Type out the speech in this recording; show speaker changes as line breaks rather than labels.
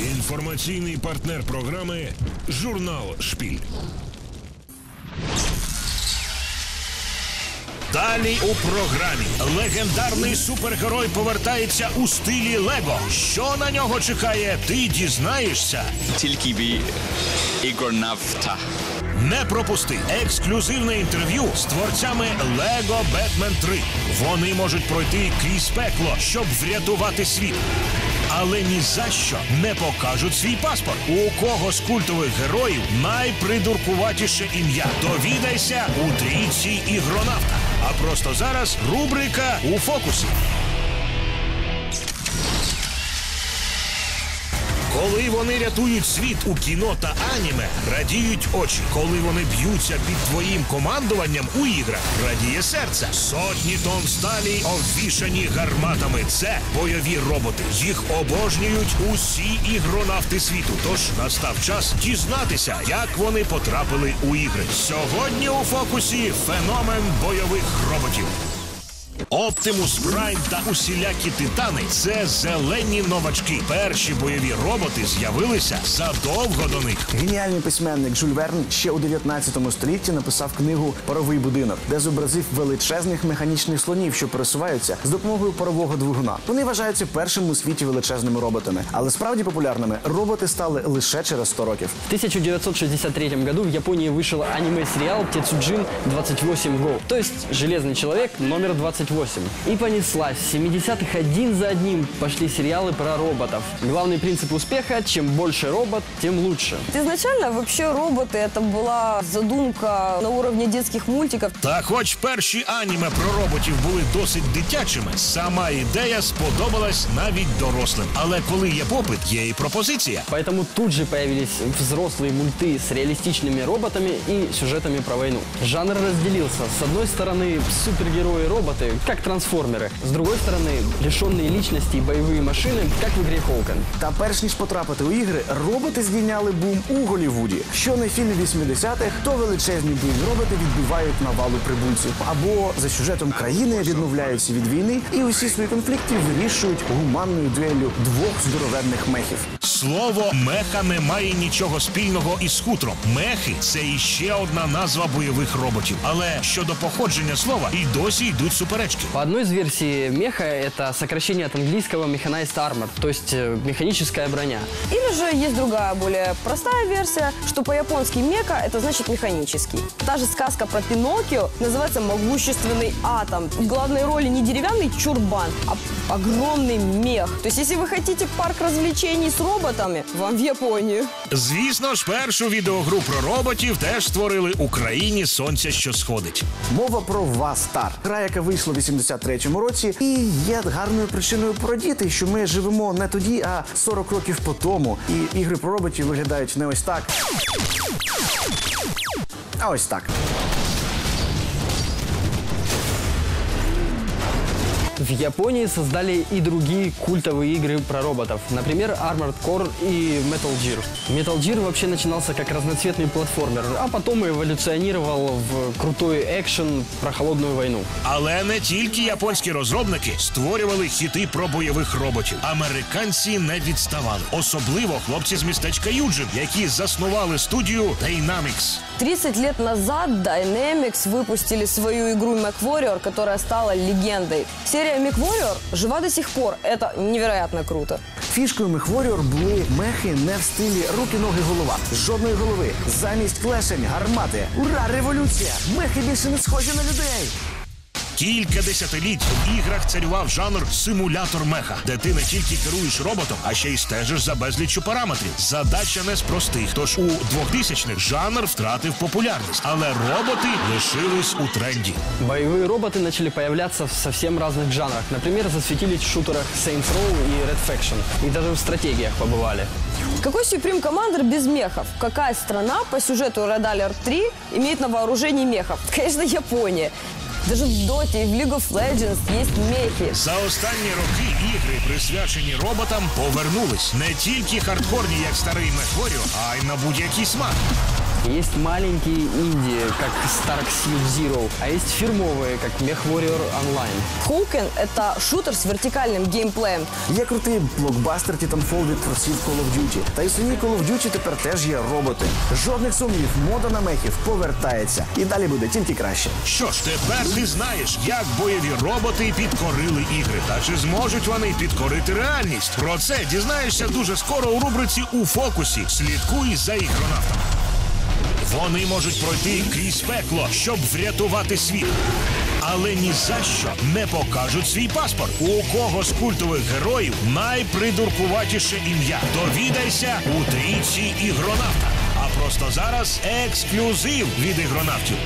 Інформаційний партнер програми Журнал Шпіль. Далі у програмі легендарний супергерой повертається у стилі Лего. Що на нього чекає, ти дізнаєшся.
Тільки бі ігор нафта.
Не пропусти ексклюзивне інтерв'ю з творцями Lego Batman 3. Вони можуть пройти крізь пекло, щоб врятувати світ. Але ні за що не покажуть свій паспорт. У кого з культових героїв найпридуркуватіше ім'я? Довідайся у трійці ігронавта. А просто зараз рубрика у фокусі. Коли вони рятують світ у кіно та аніме, радіють очі. Коли вони б'ються під твоїм командуванням у іграх, радіє серце. Сотні тонн сталі обвішані гарматами. Це бойові роботи. Їх обожнюють усі ігронавти світу. Тож настав час дізнатися, як вони потрапили у ігри. Сьогодні у фокусі феномен бойових роботів. Оптимус Прайм та усілякі титани це зелені новачки. Перші бойові роботи з'явилися задовго до них.
Геніальний письменник Жюль Верн ще у 19 столітті написав книгу Паровий будинок, де зобразив величезних механічних слонів, що пересуваються з допомогою парового двигуна. Вони вважаються першими у світі величезними роботами, але справді популярними роботи стали лише через 100 років.
В 1963 году в Японии вышел аниме-сериал «Тецуджин 28 Go», то есть «Железный человек номер 28». И понеслась. В 70-х один за одним пошли сериалы про роботов. Главный принцип успеха – чем больше робот, тем лучше.
Изначально вообще роботы это была задумка на уровне детских мультиков.
Та хоч перші аніме про роботів були досить дитячими, сама ідея сподобалась навіть дорослим. Але коли є попит, є і пропозиція.
Поэтому тут же появились взрослые мульты с реалистичными роботами и сюжетами про войну. Жанр разделился. С одной стороны, супергерои-роботы, как трансформеры. С другой стороны, лишенные личности и боевые машины, как в игре Хоукан.
Та перш ніж потрапити у ігри, роботи здійняли бум у Голлівуді. Що не фільм 80-х, то величезні бойові роботи відбивають навалу прибульців. Або за сюжетом країни відмовляються від війни і усі свої конфлікти вирішують гуманною дуеллю двох здоровенних мехів.
Слово меха не має нічого спільного із хутром. Мехи це іще одна назва бойових роботів. Але щодо походження слова і досі йдуть суперечки.
По одной из версий меха это сокращение от английского mechanized armor, то есть э, механическая броня.
Или же есть другая, более простая версия, что по-японски мека это значит механический. Та же сказка про Пиноккио называется «Могущественный атом». В главной роли не деревянный чурбан, а огромный мех. То есть если вы хотите парк развлечений с роботами, вам в Японию.
Звісно ж, першу відеогру про роботів теж створили Україні сонця, що сходить.
Мова про Вастар, гра, яка вийшла у 83-му році, і є гарною причиною порадіти, що ми живемо не тоді, а 40 років по тому. І ігри про роботів виглядають не ось так. А ось так.
В Японии создали и другие культовые игры про роботов. Например, Armored Core и Metal Gear. Metal Gear вообще начинался как разноцветный платформер, а потом эволюционировал в крутой экшен про холодную войну.
Але не тільки японські розробники створювали хіти про бойових роботів. Американці не відставали, особливо хлопці з містечка Юджин, які заснували студію Dynamics.
30 лет назад Dynamics выпустили свою игру MechWarrior, которая стала легендой. Серия MechWarrior жива до сих пор. Это невероятно круто.
Фішкою Мехворіор були мехи не в стилі руки, ноги, голова. Жодної голови. Замість клешень, гармати. Ура, революція! Мехи більше не схожі на людей.
Кілька десятиліть в іграх царював жанр симулятор меха, де ти не тільки керуєш роботом, а ще й стежиш за безліччю параметрів. Задача не з простих. Тож у 2000-х жанр втратив популярність, але роботи лишились у тренді.
Боевые роботы начали появляться в совсем разных жанрах. Например, засветились в шутерах Saints Row и Red Faction. И даже в стратегиях побывали.
Какой Supreme Commander без мехов? Какая страна по сюжету Red Alert 3 имеет на вооружении мехов? Конечно, Япония. Даже в доті, в League of Legends є мехи.
За останні роки ігри, присвячені роботам, повернулись не тільки хардкорні, як старий Мехворіо, а й на будь-який смак.
Есть маленькие инди, как Stark Shield Zero, а есть фирмовые, как MechWarrior Online.
Хукен — это шутер с вертикальным геймплеем.
Є крутий блокбастер Titanfall від творців Call of Duty. Та й у самій Call of Duty тепер теж є роботи. Жодних сумнівів, мода на мехів повертається. І далі буде тільки краще.
Що ж, тепер ти знаєш, як бойові роботи підкорили ігри. Та чи зможуть вони підкорити реальність? Про це дізнаєшся дуже скоро у рубриці у фокусі. Слідкуй за ігронавтами. Вони можуть пройти крізь пекло, щоб врятувати світ. Але ні за що не покажуть свій паспорт. У кого з культових героїв найпридуркуватіше ім'я? Довідайся у трійці ігронавта. А просто зараз ексклюзив від ігронавтів.